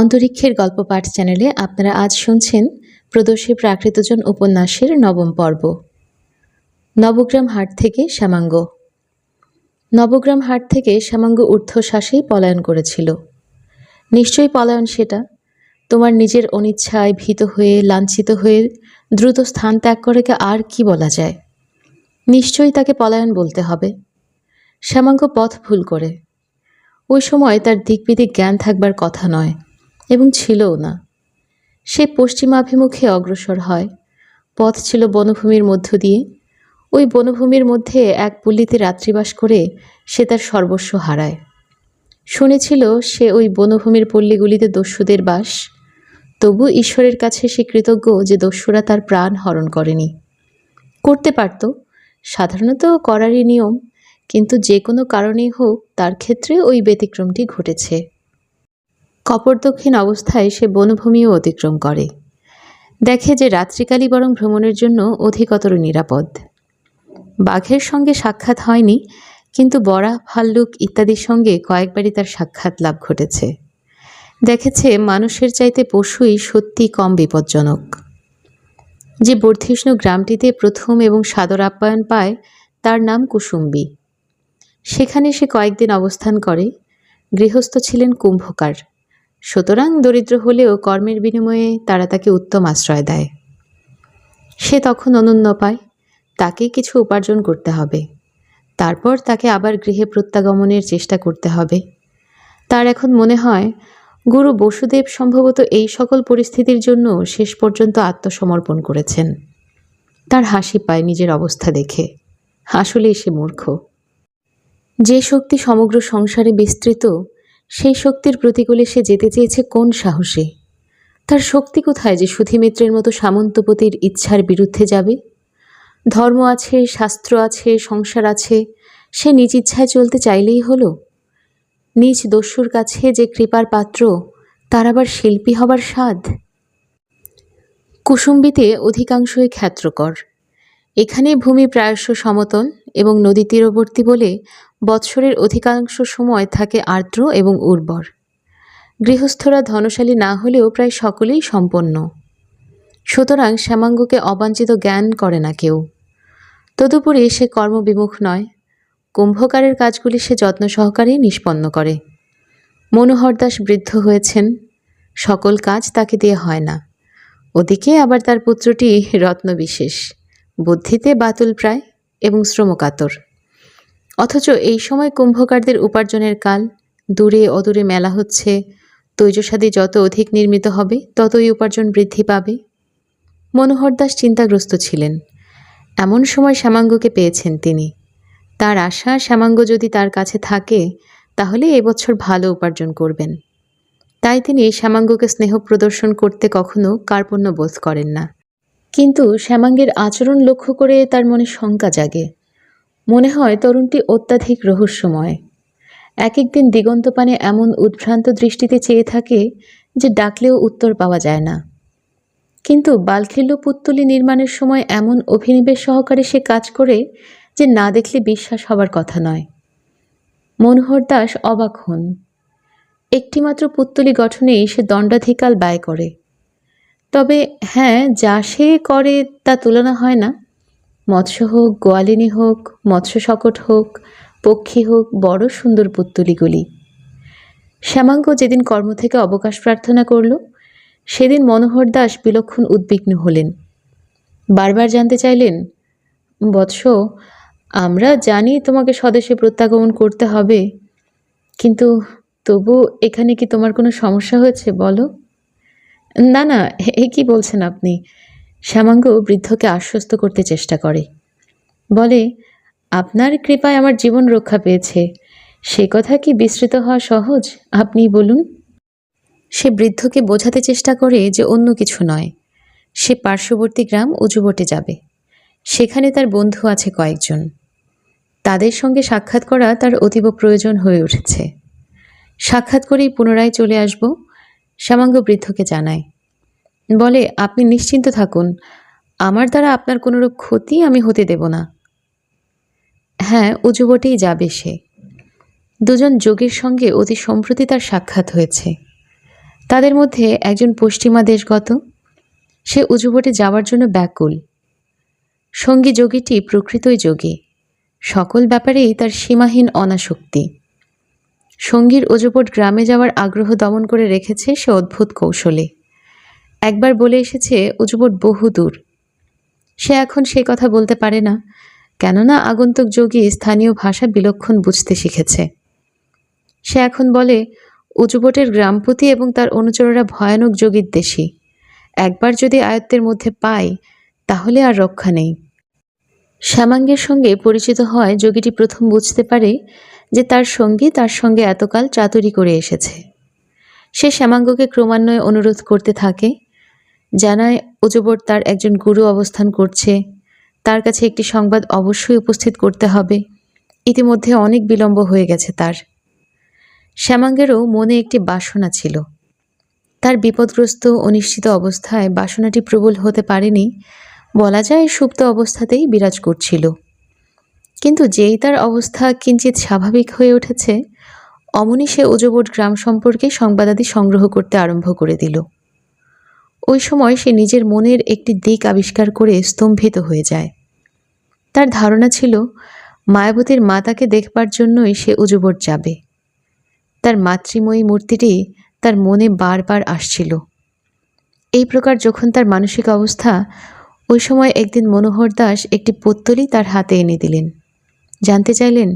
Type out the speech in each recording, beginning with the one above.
অন্তরিক্ষের গল্প পাঠ চ্যানেলে আপনারা আজ শুনছেন প্রদর্শী প্রাকৃতজন উপন্যাসের নবম পর্ব। নবগ্রাম হাট থেকে শ্যামাঙ্গ। নবগ্রাম হাট থেকে শ্যামাঙ্গ ঊর্ধ্বশ্বাসেই পলায়ন করেছিল। নিশ্চয়ই পলায়ন সেটা। তোমার নিজের অনিচ্ছায় ভীত হয়ে, লাঞ্ছিত হয়ে দ্রুত স্থান ত্যাগ করে আর কি বলা যায়? নিশ্চয়ই তাকে পলায়ন বলতে হবে। শ্যামাঙ্গ পথ ভুল করে। ওই সময় তার দিকবিদিক জ্ঞান থাকবার কথা নয়। এবং ছিলও না। সে পশ্চিমাভিমুখে অগ্রসর হয়। পথ ছিল বনভূমির মধ্য দিয়ে। ওই বনভূমির মধ্যে এক পল্লীতে রাত্রিবাস করে সে তার সর্বস্ব হারায়। শুনেছিল সে ওই বনভূমির পল্লীগুলিতে দস্যুদের বাস। তবু ঈশ্বরের কাছে সে কৃতজ্ঞ যে দস্যুরা তার প্রাণ হরণ করেনি। করতে পারত, সাধারণত করারই নিয়ম, কিন্তু যে কোনো কারণেই হোক তার ক্ষেত্রে ওই ব্যতিক্রমটি ঘটেছে। কপরদক্ষিণ অবস্থায় সে বনভূমিও অতিক্রম করে। দেখে যে রাত্রিকালই বরং ভ্রমণের জন্য অধিকতর নিরাপদ। বাঘের সঙ্গে সাক্ষাৎ হয়নি, কিন্তু বরা ভাল্লুক ইত্যাদির সঙ্গে কয়েকবারই তার সাক্ষাৎ লাভ ঘটেছে। দেখেছে মানুষের চাইতে পশুই সত্যি কম বিপজ্জনক। যে বর্ধিষ্ণু গ্রামটিতে প্রথম এবং সাদর আপ্যায়ন পায়, তার নাম কুসুম্বি। সেখানে সে কয়েকদিন অবস্থান করে। গৃহস্থ ছিলেন কুম্ভকার। সুতরাং দরিদ্র হলেও কর্মের বিনিময়ে তারা তাকে উত্তম আশ্রয় দেয়। সে তখন অনন্য পায়, তাকে কিছু উপার্জন করতে হবে। তারপর তাকে আবার গৃহে প্রত্যাগমনের চেষ্টা করতে হবে। তার এখন মনে হয়, গুরু বসুদেব সম্ভবত এই সকল পরিস্থিতির জন্য শেষ পর্যন্ত আত্মসমর্পণ করেছেন। তার হাসি পায় নিজের অবস্থা দেখে। আসলেই সে মূর্খ। যে শক্তি সমগ্র সংসারে বিস্তৃত সেই শক্তির প্রতিকূলে সে যেতে চেয়েছে কোন সাহসে? তার শক্তি কোথায় যে সুধীমিত্রের মতো সামন্তপতির ইচ্ছার বিরুদ্ধে যাবে? ধর্ম আছে, শাস্ত্র আছে, সংসার আছে, সে নিজ ইচ্ছায় চলতে চাইলেই হলো? নিজ দস্যুর কাছে যে কৃপার পাত্র, তার আবার শিল্পী হবার স্বাদ? কুসুম্বিতে অধিকাংশই ক্ষেত্রকর। এখানে ভূমি প্রায়শ সমতল এবং নদী তীরবর্তী বলে বৎসরের অধিকাংশ সময় থাকে আর্দ্র এবং উর্বর। গৃহস্থরা ধনশালী না হলেও প্রায় সকলেই সম্পন্ন। সুতরাং শ্যামাঙ্গকে অবাঞ্ছিত জ্ঞান করে না কেউ। তদুপরি সে কর্মবিমুখ নয়। কুম্ভকারের কাজগুলি সে যত্ন সহকারেই নিষ্পন্ন করে। মনোহর দাস বৃদ্ধ হয়েছেন। সকল কাজ তাকে দিয়ে হয় না। ওদিকে আবার তার পুত্রটি রত্নবিশেষ। বুদ্ধিতে বাতুল প্রায়। এবং শ্রমকাতর। অথচ এই সময় কুম্ভকারদের উপার্জনের কাল, দূরে অদূরে মেলা হচ্ছে, তৈজসাদি যত অধিক নির্মিত হবে, ততই উপার্জন বৃদ্ধি পাবে। মনোহর দাস চিন্তাগ্রস্ত ছিলেন। এমন সময় শ্যামাঙ্গকে পেয়েছেন তিনি। তার আশা শ্যামাঙ্গ যদি তার কাছে থাকে, তাহলে এবছর ভালো উপার্জন করবেন। তাই তিনি শ্যামাঙ্গকে স্নেহ প্রদর্শন করতে কখনো কার্পণ্য বোধ করেন না। কিন্তু শ্যামাঙ্গের আচরণ লক্ষ্য করে তার মনে শঙ্কা জাগে। মনে হয় তরুণটি অত্যাধিক রহস্যময়। এক একদিন দিগন্তপানে এমন উদ্ভ্রান্ত দৃষ্টিতে চেয়ে থাকে যে ডাকলেও উত্তর পাওয়া যায় না। কিন্তু বালখিল্য পুত্তলি নির্মাণের সময় এমন অভিনিবেশ সহকারে সে কাজ করে যে না দেখলে বিশ্বাস হবার কথা নয়। মনোহর দাস অবাক হন। একটিমাত্র পুত্তলি গঠনেই সে দণ্ডাধিকাল ব্যয় করে। তবে হ্যাঁ যা সে করে তা তুলনা হয় না। মৎস্য হোক, গোয়ালিনী হোক, মৎস্য শকট হোক, পক্ষী হোক, বড় সুন্দর পুত্তলিগুলি। শ্যামাঙ্গ যেদিন কর্ম থেকে অবকাশ প্রার্থনা করল, সেদিন মনোহর দাস বিলক্ষণ উদ্বিগ্ন হলেন। বারবার জানতে চাইলেন, বৎস, আমরা জানি তোমাকে স্বদেশে প্রত্যাগমন করতে হবে, কিন্তু তবু এখানে কি তোমার কোনো সমস্যা হয়েছে বলো? না না, এ কি বলছেন আপনি? শ্যামাঙ্গ বৃদ্ধকে আশ্বস্ত করতে চেষ্টা করে। বলে, আপনার কৃপায় আমার জীবন রক্ষা পেয়েছে। সে কথা কি বিস্তৃত হওয়া সহজ? আপনি বলুন। সে বৃদ্ধকে বোঝাতে চেষ্টা করে যে অন্য কিছু নয়। সে পার্শ্ববর্তী গ্রাম উজুবটে যাবে। সেখানে তার বন্ধু আছে কয়েকজন। তাদের সঙ্গে সাক্ষাৎ করা তার অতীব প্রয়োজন হয়ে উঠেছে। সাক্ষাৎ করেই পুনরায় চলে আসব শ্যামাঙ্গ বৃদ্ধকে জানায়, বলে, আপনি নিশ্চিন্ত থাকুন, আমার দ্বারা আপনার কোনোরূপ ক্ষতি আমি হতে দেব না। হ্যাঁ উজুবটেই যাবে সে। দুজন যোগীর সঙ্গে অতি সম্প্রতি তার সাক্ষাৎ হয়েছে। তাদের মধ্যে একজন পশ্চিমা দেশগত, সে উজুবটে যাওয়ার জন্য ব্যাকুল। সঙ্গী যোগীটি প্রকৃতই যোগী, সকল ব্যাপারেই তার সীমাহীন অনাসক্তি। সঙ্গীর অজুপট গ্রামে যাওয়ার আগ্রহ দমন করে রেখেছে সে অদ্ভুত কৌশলে। একবার বলে এসেছে উজুবট বহু দূর। সে এখন সে কথা বলতে পারে না, কেননা আগন্তুক যোগী স্থানীয় ভাষা বিলক্ষণ বুঝতে শিখেছে। সে এখন বলে উজুবটের গ্রামপতি এবং তার অনুচররা ভয়ানক যোগীর দেশী। একবার যদি আয়ত্তের মধ্যে পায়, তাহলে আর রক্ষা নেই। শ্যামাঙ্গের সঙ্গে পরিচিত হয় যোগীটি প্রথম বুঝতে পারে যে তার সঙ্গী তার সঙ্গে এতকাল চাতুরি করে এসেছে। সে শ্যামাঙ্গকে ক্রমান্বয়ে অনুরোধ করতে থাকে, জানায় অজুবর তার একজন গুরু অবস্থান করছে। তার কাছে একটি সংবাদ অবশ্যই উপস্থিত করতে হবে। ইতিমধ্যে অনেক বিলম্ব হয়ে গেছে তার। শ্যামাঙ্গেরও মনে একটি বাসনা ছিল। তার বিপদগ্রস্ত অনিশ্চিত অবস্থায় বাসনাটি প্রবল হতে পারেনি, বলা যায় সুপ্ত অবস্থাতেই বিরাজ করছিল। কিন্তু যেই তার অবস্থা কিঞ্চিত স্বাভাবিক হয়ে উঠেছে, অমনি সে ওজবোট গ্রাম সম্পর্কে সংবাদাদি সংগ্রহ করতে আরম্ভ করে দিল। ওই সময় সে নিজের মনের একটি দিক আবিষ্কার করে স্তম্ভিত হয়ে যায়। তার ধারণা ছিল, মায়াবতীর মাতাকে দেখবার জন্যই সে উজুবট যাবে। তার মাতৃময়ী মূর্তিটি তার মনে বারবার আসছিল। এই প্রকার যখন তার মানসিক অবস্থা, ওই সময় একদিন মনোহর দাস একটি পত্তলি তার হাতে এনে দিলেন। জানতে চাইলেন,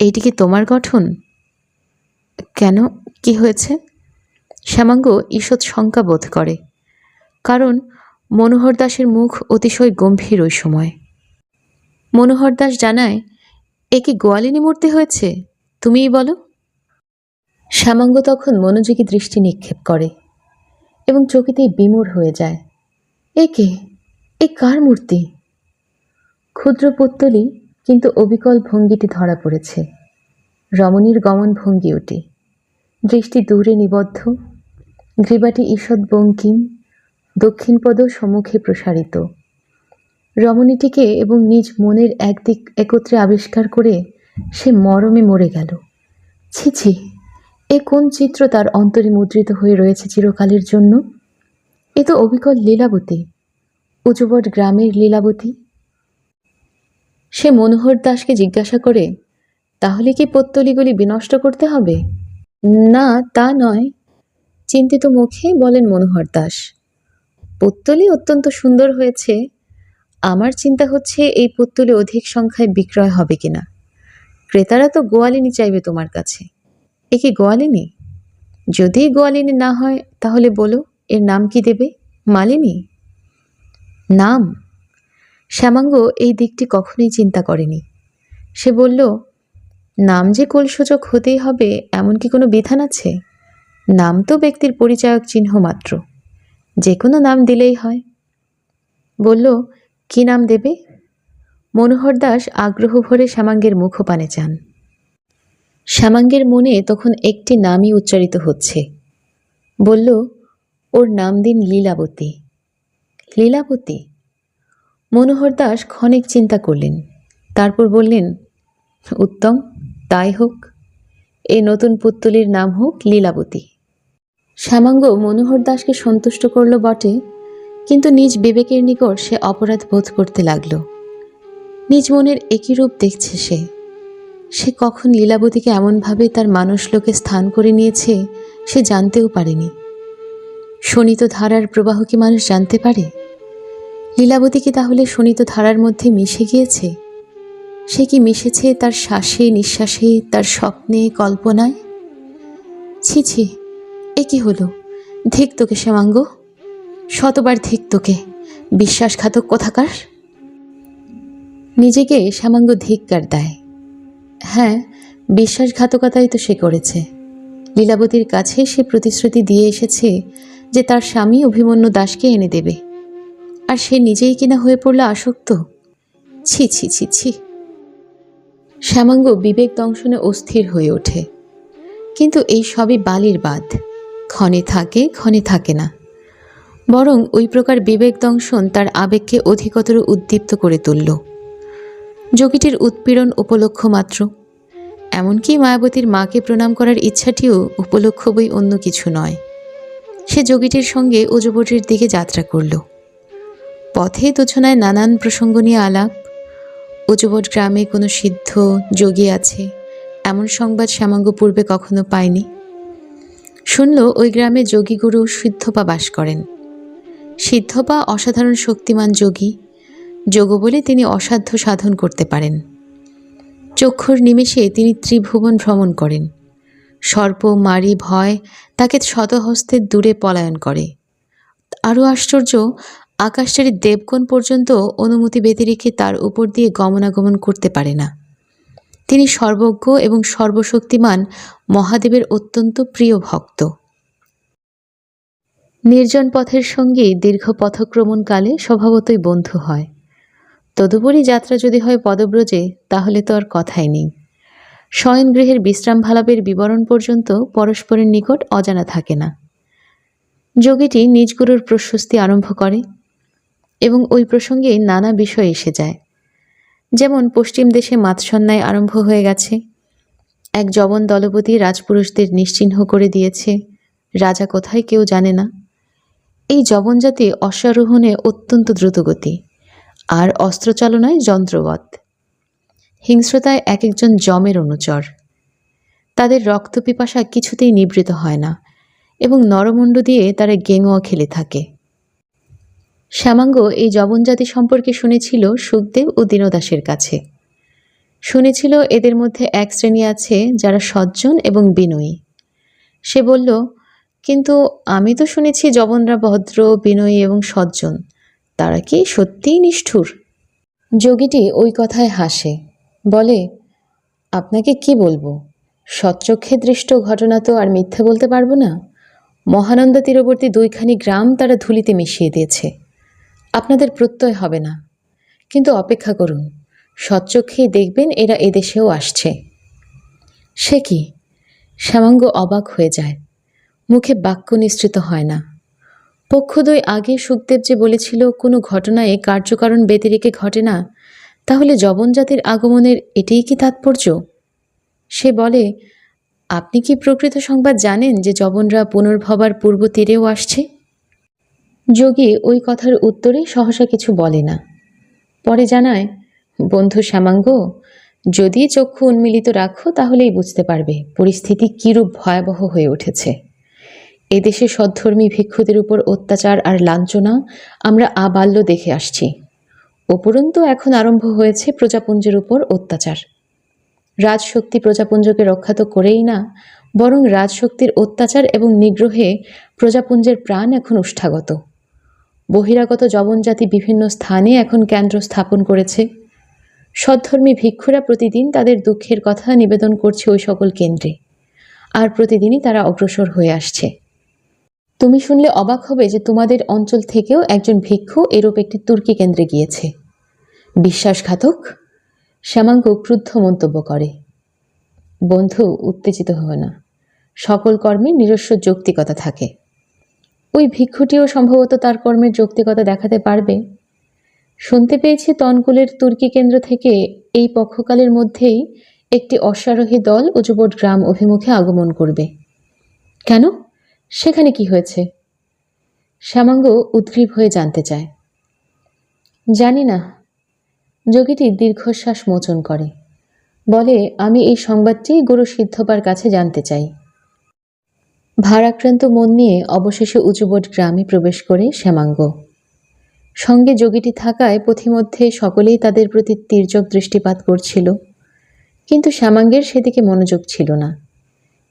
এইটি কি তোমার গঠন? কেন? কি হয়েছে? শ্যামাঙ্গ ঈষৎ শঙ্কা বোধ করে, কারণ মনোহর দাসের মুখ অতিশয় গম্ভীর ওই সময়। মনোহর দাস জানায়, এ কি গোয়ালিনী মূর্তি হয়েছে? তুমিই বলো? শ্যামাঙ্গ তখন মনোযোগী দৃষ্টি নিক্ষেপ করে এবং চকিতেই বিমূর হয়ে যায়। এ কে? এ কার মূর্তি? ক্ষুদ্র পুত্তলি কিন্তু অবিকল ভঙ্গিটি ধরা পড়েছে। রমণীর গমন ভঙ্গি ওটি। দৃষ্টি দূরে নিবদ্ধ, গ্রীবাটি ঈষৎ বঙ্কিম দক্ষিণপদ সম্মুখে প্রসারিত। রমণীটিকে এবং নিজ মনের একদিক একত্রে আবিষ্কার করে সে মরমে মরে গেল। ছি ছি, এ কোন চিত্র তার অন্তরে মুদ্রিত হয়ে রয়েছে চিরকালের জন্য? এ তো অবিকল লীলাবতী, উজুবট গ্রামের লীলাবতী। সে মনোহর দাসকে জিজ্ঞাসা করে, তাহলে কি পত্তলিগুলি বিনষ্ট করতে হবে? না, তা নয়। চিন্তিত মুখে বলেন মনোহর দাস, পুত্তলি অত্যন্ত সুন্দর হয়েছে। আমার চিন্তা হচ্ছে এই পুত্তলি অধিক সংখ্যায় বিক্রয় হবে কিনা। ক্রেতারা তো গোয়ালিনী চাইবে তোমার কাছে। এ কি গোয়ালিনী? যদি গোয়ালিনী না হয়, তাহলে বলো, এর নাম কি দেবে? মালিনী? নাম? শ্যামাঙ্গ, এই দিকটি কখনোই চিন্তা করেনি। সে বলল, নাম যে কুলসূচক হতেই হবে, এমন কি কোনো বিধান আছে? নাম তো ব্যক্তির পরিচায়ক চিহ্ন মাত্র। যে কোনো নাম দিলেই হয়। বলল, কি নাম দেবে? মনোহর দাস আগ্রহ ভরে শ্যামাঙ্গের মুখপানে চান শ্যামাঙ্গের মনে তখন একটি নামই উচ্চারিত হচ্ছে। বলল, ওর নাম দিন লীলাবতী। লীলাবতী? মনোহর দাস ক্ষণিক চিন্তা করলেন। তারপর বললেন, উত্তম, তাই হোক। এই নতুন পুত্তলির নাম হোক লীলাবতী। শ্যামাঙ্গ মনোহর দাসকে সন্তুষ্ট করল বটে, কিন্তু নিজ বিবেকের নিকট সে অপরাধ বোধ করতে লাগল। নিজ মনের একই রূপ দেখছে সে। সে কখন লীলাবতীকে এমনভাবে তার মানুষলোকে স্থান করে নিয়েছে, সে জানতেও পারেনি। শোণিত ধারার প্রবাহ কি মানুষ জানতে পারে? লীলাবতী কি তাহলে শোণিত ধারার মধ্যে মিশে গিয়েছে? সে কি মিশেছে তার শ্বাসে, নিঃশ্বাসে, তার স্বপ্নে, কল্পনায়? ছি ছি, এ কি হলো? ধিক তোকে শ্যামাঙ্গ শতবার ধিক তোকে। বিশ্বাসঘাতক কোথাকার? নিজেকে শ্যামাঙ্গ ধিক্কার দেয়। হ্যাঁ বিশ্বাসঘাতকতাই তো সে করেছে। লীলাবতীর কাছে সে প্রতিশ্রুতি দিয়ে এসেছে যে তার স্বামী অভিমন্যু দাসকে এনে দেবে। আর সে নিজেই কিনা হয়ে পড়ল আসক্ত। ছি ছি ছি ছি। শ্যামাঙ্গ বিবেক দংশনে অস্থির হয়ে ওঠে। কিন্তু এই সবই বালির বাদ ক্ষণে থাকে ক্ষণে থাকে না। বরং ওই প্রকার বিবেক দংশন তার আবেগকে অধিকতর উদ্দীপ্ত করে তুলল। যোগীটির উৎপীড়ন উপলক্ষ মাত্র। এমনকি মায়াবতীর মাকে প্রণাম করার ইচ্ছাটিও উপলক্ষ বই অন্য কিছু নয়। সে যোগীটির সঙ্গে অজুবটির দিকে যাত্রা করল। পথে দুজনায় নানান প্রসঙ্গ নিয়ে আলাপ। অজুবট গ্রামে কোনো সিদ্ধ যোগী আছে, এমন সংবাদ শ্যামাঙ্গ পূর্বে কখনো পায়নি। শুনল ওই গ্রামে যোগীগুরু সিদ্ধপা বাস করেন। সিদ্ধপা অসাধারণ শক্তিমান যোগী, যোগ বলে তিনি অসাধ্য সাধন করতে পারেন। চক্ষুর নিমেষে তিনি ত্রিভুবন ভ্রমণ করেন। সর্প মারি ভয় তাকে শতহস্তের দূরে পলায়ন করে। আরও আশ্চর্য আকাশচারী দেবগণ পর্যন্ত অনুমতি ব্যতি রেখে তার উপর দিয়ে গমনাগমন করতে পারে না। তিনি সর্বজ্ঞ এবং সর্বশক্তিমান মহাদেবের অত্যন্ত প্রিয় ভক্ত। নির্জন পথের সঙ্গে দীর্ঘ পথক্রমণকালে স্বভাবতই বন্ধু হয়। তদুপরি যাত্রা যদি হয় পদব্রজে, তাহলে তো আর কথাই নেই। শয়নগৃহের বিশ্রাম ভালাপের বিবরণ পর্যন্ত পরস্পরের নিকট অজানা থাকে না। যোগীটি নিজ গুরুর প্রশস্তি আরম্ভ করে। এবং ওই প্রসঙ্গে নানা বিষয় এসে যায়। যেমন পশ্চিম দেশে মাতসন্যায় আরম্ভ হয়ে গেছে। এক জবন দলপতি রাজপুরুষদের নিশ্চিহ্ন করে দিয়েছে। রাজা কোথায় কেউ জানে না। এই জবনজাতি অশ্বারোহণে অত্যন্ত দ্রুতগতি আর অস্ত্রচালনায় যন্ত্রবৎ। হিংস্রতায় এক একজন জমের অনুচর। তাদের রক্তপিপাসা কিছুতেই নিবৃত হয় না এবং নরমুণ্ড দিয়ে তারা গেঙুয়া খেলে থাকে। শ্যামাঙ্গ এই জবনজাতি সম্পর্কে শুনেছিল সুখদেব ও দীনদাসের কাছে। শুনেছিল এদের মধ্যে এক শ্রেণি আছে যারা সজ্জন এবং বিনয়ী। সে বলল, কিন্তু আমি তো শুনেছি জবনরা ভদ্র, বিনয়ী এবং সজ্জন। তারা কি সত্যিই নিষ্ঠুর? যোগীটি ওই কথায় হাসে, বলে, আপনাকে কি বলব? সচ্চক্ষে দৃষ্ট ঘটনা তো আর মিথ্যে বলতে পারব না। মহানন্দা তীরবর্তী দুইখানি গ্রাম তারা ধুলিতে মিশিয়ে দিয়েছে। আপনাদের প্রত্যয় হবে না। কিন্তু অপেক্ষা করুন সচ্চক্ষেই দেখবেন এরা এদেশেও আসছে। সে কি? শ্যামাঙ্গ অবাক হয়ে যায়। মুখে বাক্য নিশ্চিত হয় না। পক্ষদ্বয় আগে সুখদেব যে বলেছিল, কোনো ঘটনায় কার্যকারণ ব্যতিরেকে ঘটে না, তাহলে জবনজাতির আগমনের এটাই কি তাৎপর্য? সে বলে, আপনি কি প্রকৃত সংবাদ জানেন যে জবনরা পুনর্ভবার পূর্ব তীরেও আসছে? যোগী ওই কথার উত্তরে সহসা কিছু বলে না। পরে জানায়, বন্ধু শ্যামাঙ্গ, যদি চক্ষু উন্মিলিত রাখো তাহলেই বুঝতে পারবে পরিস্থিতি কিরূপ ভয়াবহ হয়ে উঠেছে। এদেশে সদ্ধর্মী ভিক্ষুদের উপর অত্যাচার আর লাঞ্ছনা আমরা আবাল্য দেখে আসছি। উপরন্তু এখন আরম্ভ হয়েছে প্রজাপুঞ্জের উপর অত্যাচার। রাজশক্তি প্রজাপুঞ্জকে রক্ষা তো করেই না, বরং রাজশক্তির অত্যাচার এবং নিগ্রহে প্রজাপুঞ্জের প্রাণ এখন উষ্ঠাগত। বহিরাগত জবনজাতি বিভিন্ন স্থানে এখন কেন্দ্র স্থাপন করেছে। সদ্ধর্মী ভিক্ষুরা প্রতিদিন তাদের দুঃখের কথা নিবেদন করছে ওই সকল কেন্দ্রে। আর প্রতিদিনই তারা অগ্রসর হয়ে আসছে। তুমি শুনলে অবাক হবে যে তোমাদের অঞ্চল থেকেও একজন ভিক্ষু এরূপ একটি তুর্কি কেন্দ্রে গিয়েছে। বিশ্বাসঘাতক? শ্যামাঙ্গ ক্রুদ্ধ মন্তব্য করে। বন্ধু, উত্তেজিত হয় না। সকল কর্মে নিজস্ব যৌক্তিকতা থাকে। ওই ভিক্ষুটিও সম্ভবত তার কর্মের যৌক্তিকতা দেখাতে পারবে। শুনতে পেয়েছি তনকুলের তুর্কি কেন্দ্র থেকে এই পক্ষকালের মধ্যেই একটি অশ্বারোহী দল উজুবট গ্রাম অভিমুখে আগমন করবে। কেন? সেখানে কি হয়েছে? শ্যামাঙ্গ উদ্গ্রীব হয়ে জানতে চায়। জানি না। যোগীটি দীর্ঘশ্বাস মোচন করে। বলে, আমি এই সংবাদটি গুরু সিদ্ধপার কাছে জানতে চাই। ভারাক্রান্ত মন নিয়ে অবশেষে উঁচুবট গ্রামে প্রবেশ করে শ্যামাঙ্গ। সঙ্গে যোগীটি থাকায় পথিমধ্যে সকলেই তাদের প্রতি তীর্যক দৃষ্টিপাত করছিল। কিন্তু শ্যামাঙ্গের সেদিকে মনোযোগ ছিল না।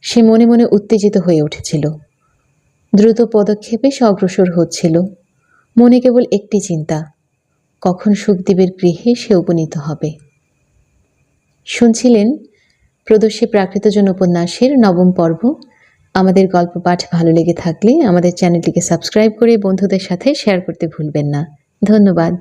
সে মনে মনে উত্তেজিত হয়ে উঠেছিল। দ্রুত পদক্ষেপে সে অগ্রসর হচ্ছিল। মনে কেবল একটি চিন্তা, কখন সুখদেবের গৃহে সে উপনীত হবে? শুনছিলেন প্রদর্শী প্রাকৃতজন উপন্যাসের নবম পর্ব আমাদের গল্প পাঠ ভালো লেগে থাকলে আমাদের চ্যানেলটিকে সাবস্ক্রাইব করে বন্ধুদের সাথে শেয়ার করতে ভুলবেন না। ধন্যবাদ।